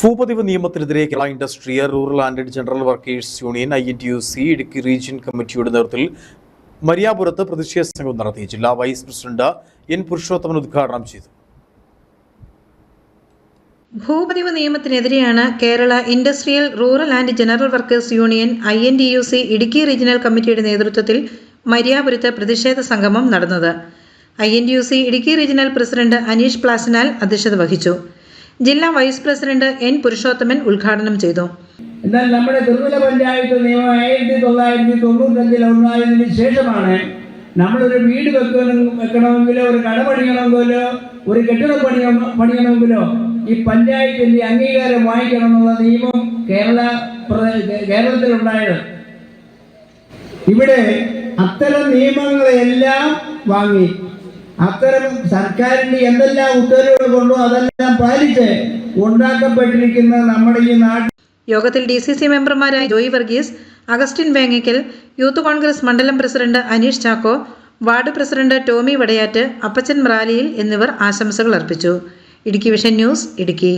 ഭൂപതിവ് നിയമത്തിനെതിരെ Kerala industrial rural and general workers union I N T U C Idukki region കമ്മിറ്റിയുടെ നേതൃത്വത്തിൽ മരിയാപുരത്ത് പ്രതിഷേധ സംഘം നടത്തി. ജില്ലാ വൈസ് പ്രസിഡന്റ് എൻ പുരുഷോത്തമൻ ഉദ്ഘാടനം ചെയ്തു. ഭൂപതിവ് നിയമത്തിനെതിരെയാണ് Kerala industrial rural and general workers union I N D U C Idukki regional കമ്മിറ്റിയുടെ നേതൃത്വത്തിൽ മരിയാപുരത്ത് പ്രതിഷേധ സംഗമം നടന്നത്. I N D U C Idukki regional president Aneesh പ്ലാസിനാൽ അധ്യക്ഷത വഹിച്ചു. ജില്ലാ വൈസ് പ്രസിഡന്റ് എൻ പുരുഷോത്തമൻ ഉദ്ഘാടനം ചെയ്തു. എന്നാൽ നമ്മുടെ ത്രിതല പഞ്ചായത്ത് നിയമം ആയിരത്തി തൊള്ളായിരത്തി തൊണ്ണൂറ്റഞ്ചിൽ ഉണ്ടായതിനു ശേഷമാണ് നമ്മളൊരു വീട് വെക്കണം വെക്കണമെങ്കിലോ ഒരു കട പണിയണമെങ്കിലോ ഒരു കെട്ടിട പണിയ പണിയണമെങ്കിലോ ഈ പഞ്ചായത്തിന്റെ അംഗീകാരം വാങ്ങിക്കണം എന്നുള്ള നിയമം കേരള കേരളത്തിലുണ്ടായത്. ഇവിടെ അത്തരം നിയമങ്ങളെല്ലാം വാങ്ങി. അത്തരം സർക്കാരിന്റെ എന്തെല്ലാം ഉത്തരവുകൾ കൊണ്ടോ അതെല്ലാം പാലിച്ച് ഉണ്ടാക്കപ്പെട്ടിരിക്കുന്ന നമ്മുടെ ഈ നാട്ടിൽ യോഗത്തിൽ ഡി സി സി മെമ്പർമാരായ ജോയി വർഗീസ് അഗസ്റ്റിൻ വേങ്ങയ്ക്കൽ യൂത്ത് കോൺഗ്രസ് മണ്ഡലം president Aneesh Chacko ward president Tomy Vadayat Appachan മ്രാലിയിൽ എന്നിവർ ആശംസകൾ അർപ്പിച്ചു. Idukki vision news Idukki.